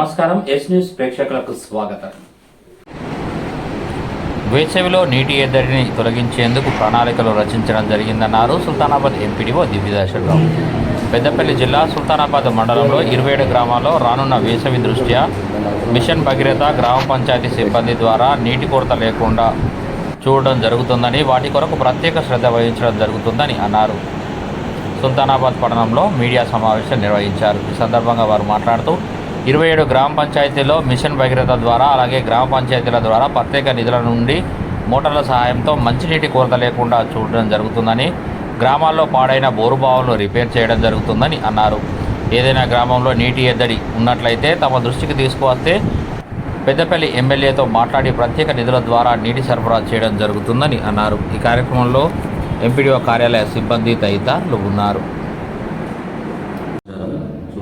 నమస్కారం yes news ప్రేక్షకులకు స్వాగతం. వేసవిలో నీటి ఎద్దడిని తొలగించేందుకు ప్రణాళికలు రచించడం జరిగిందన్నారు సుల్తానాబాద్ ఎంపీడీఓ దివ్యదర్శనరావు. పెద్దపల్లి జిల్లా సుల్తానాబాద్ మండలంలో ఇరవై ఏడు గ్రామాల్లో రానున్న వేసవి దృష్ట్యా మిషన్ భగీరథ గ్రామ పంచాయతీ సిబ్బంది ద్వారా నీటి కొరత లేకుండా చూడడం జరుగుతుందని వాటి కొరకు ప్రత్యేక శ్రద్ధ వహించడం జరుగుతుందని అన్నారు. సుల్తానాబాద్ పట్టణంలో మీడియా సమావేశం నిర్వహించారు. ఈ సందర్భంగా వారు మాట్లాడుతూ ఇరవై ఏడు గ్రామ పంచాయతీలో మిషన్ భగీరథ ద్వారా అలాగే గ్రామ పంచాయతీల ద్వారా ప్రత్యేక నిధుల నుండి మోటార్ల సహాయంతో మంచినీటి కొరత లేకుండా చూడడం జరుగుతుందని గ్రామాల్లో పాడైన బోరుబావులను రిపేర్ చేయడం జరుగుతుందని అన్నారు. ఏదైనా గ్రామంలో నీటి ఎద్దడి ఉన్నట్లయితే తమ దృష్టికి తీసుకువస్తే పెద్దపల్లి ఎమ్మెల్యేతో మాట్లాడి ప్రత్యేక నిధుల ద్వారా నీటి సరఫరా చేయడం జరుగుతుందని అన్నారు. ఈ కార్యక్రమంలో ఎంపీడీఓ కార్యాలయ సిబ్బంది తదితరులు ఉన్నారు.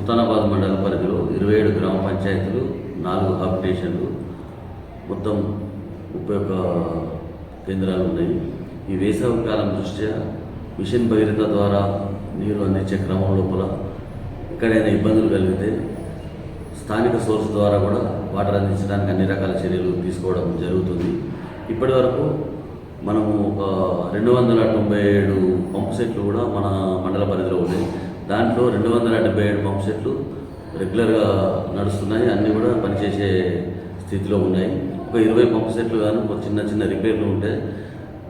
సుల్తానాబాద్ మండల పరిధిలో ఇరవై ఏడు గ్రామ పంచాయతీలు నాలుగు హాబిటేషన్లు మొత్తం ముప్పై ఒక్క కేంద్రాలు ఉన్నాయి. ఈ వేసవి కాలం దృష్ట్యా మిషన్ భగీరథ ద్వారా నీరు అందించే క్రమం లోపల ఎక్కడైనా ఇబ్బందులు కలిగితే స్థానిక సోర్స్ ద్వారా కూడా వాటర్ అందించడానికి అన్ని రకాల చర్యలు తీసుకోవడం జరుగుతుంది. ఇప్పటి వరకు మనము ఒక రెండు వందల తొంభై ఏడు పంప్ సెట్లు కూడా మన మండల పరిధిలో ఉన్నాయి. దాంట్లో రెండు వందల డెబ్బై ఏడు పంపు సెట్లు రెగ్యులర్గా నడుస్తున్నాయి. అన్నీ కూడా పనిచేసే స్థితిలో ఉన్నాయి. ఒక ఇరవై పంపు సెట్లు కానీ ఒక చిన్న చిన్న రిపేర్లు ఉంటే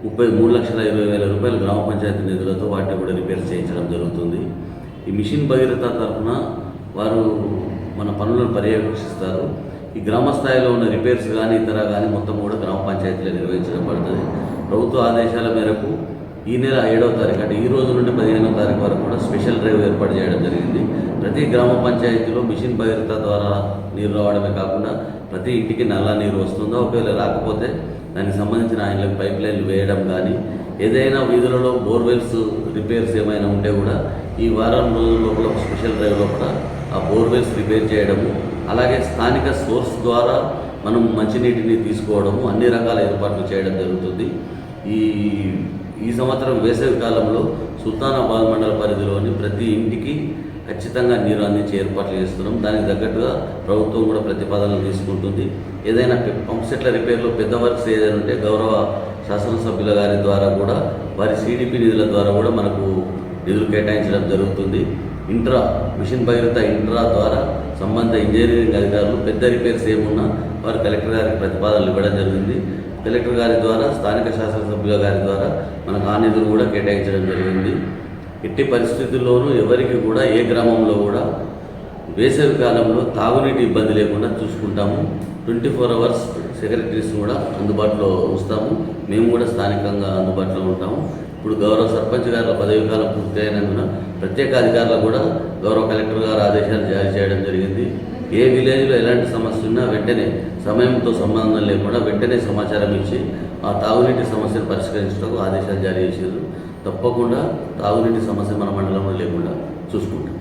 ముప్పై మూడు లక్షల ఇరవై వేల రూపాయలు గ్రామ పంచాయతీ నిధులతో వాటిని కూడా రిపేర్ చేయించడం జరుగుతుంది. ఈ మిషన్ భగీరథ తరఫున వారు మన పనులను పర్యవేక్షిస్తారు. ఈ గ్రామ స్థాయిలో ఉన్న రిపేర్స్ కానీ ఇతర కానీ మొత్తం కూడా గ్రామ పంచాయతీలో నిర్వహించడం పడుతుంది. ప్రభుత్వ ఆదేశాల మేరకు ఈ నెల ఏడవ తారీఖు అంటే ఈ రోజు నుండి పదిహేనవ తారీఖు వరకు కూడా స్పెషల్ డ్రైవ్ ఏర్పాటు చేయడం జరిగింది. ప్రతి గ్రామ పంచాయతీలో మిషన్ భగీరథ ద్వారా నీరు రావడమే కాకుండా ప్రతి ఇంటికి నల్ల నీరు వస్తుందో ఒకవేళ రాకపోతే దానికి సంబంధించిన ఆయనలకు పైప్ లైన్లు వేయడం కానీ ఏదైనా వీధులలో బోర్వెల్స్ రిపేర్స్ ఏమైనా ఉంటే కూడా ఈ వారం రోజుల లోపల ఒక స్పెషల్ డ్రైవ్ లోపల ఆ బోర్వెల్స్ రిపేర్ చేయడము అలాగే స్థానిక సోర్స్ ద్వారా మనం మంచినీటిని తీసుకోవడము అన్ని రకాల ఏర్పాట్లు చేయడం జరుగుతుంది. ఈ ఈ సంవత్సరం వేసవి కాలంలో సుల్తానాబాద్ మండల పరిధిలోని ప్రతి ఇంటికి ఖచ్చితంగా నీరు అందించే ఏర్పాట్లు చేస్తున్నాం. దానికి తగ్గట్టుగా ప్రభుత్వం కూడా ప్రతిపాదనలు తీసుకుంటుంది. ఏదైనా పంప్ సెట్ల రిపేర్లో పెద్ద వర్క్స్ ఏదైనా ఉంటే గౌరవ శాసనసభ్యుల గారి ద్వారా కూడా వారి సిడిపి నిధుల ద్వారా కూడా మనకు నిధులు కేటాయించడం జరుగుతుంది. ఇంట్రా మిషన్ భగీరథ ఇంట్రా ద్వారా సంబంధ ఇంజనీరింగ్ అధికారులు పెద్ద రిపేర్స్ ఏమున్నా వారు కలెక్టర్ గారికి ప్రతిపాదనలు ఇవ్వడం జరిగింది. కలెక్టర్ గారి ద్వారా స్థానిక శాసనసభ్యుల గారి ద్వారా మనకు ఆ నిధులు కూడా కేటాయించడం జరిగింది. ఎట్టి పరిస్థితుల్లోనూ ఎవరికి కూడా ఏ గ్రామంలో కూడా వేసవి కాలంలో తాగునీటి ఇబ్బంది లేకుండా చూసుకుంటాము. ట్వంటీ ఫోర్ అవర్స్ సెక్రటరీస్ కూడా అందుబాటులో ఉంచుతాము మేము కూడా స్థానికంగా అందుబాటులో ఉంటాము. ఇప్పుడు గౌరవ సర్పంచ్ గారు పదవి కాలం పూర్తయినందున ప్రత్యేక అధికారులకు కూడా గౌరవ కలెక్టర్ గారు ఆదేశాలు జారీ చేయడం జరిగింది. ఏ విలేజ్లో ఎలాంటి సమస్య ఉన్నా వెంటనే సమయంతో సంబంధం లేకుండా వెంటనే సమాచారం ఇచ్చి ఆ తాగునీటి సమస్యను పరిష్కరించడానికి ఆదేశాలు జారీ చేశారు. తప్పకుండా తాగునీటి సమస్య మన మండలంలో లేకుండా చూసుకుంటాం.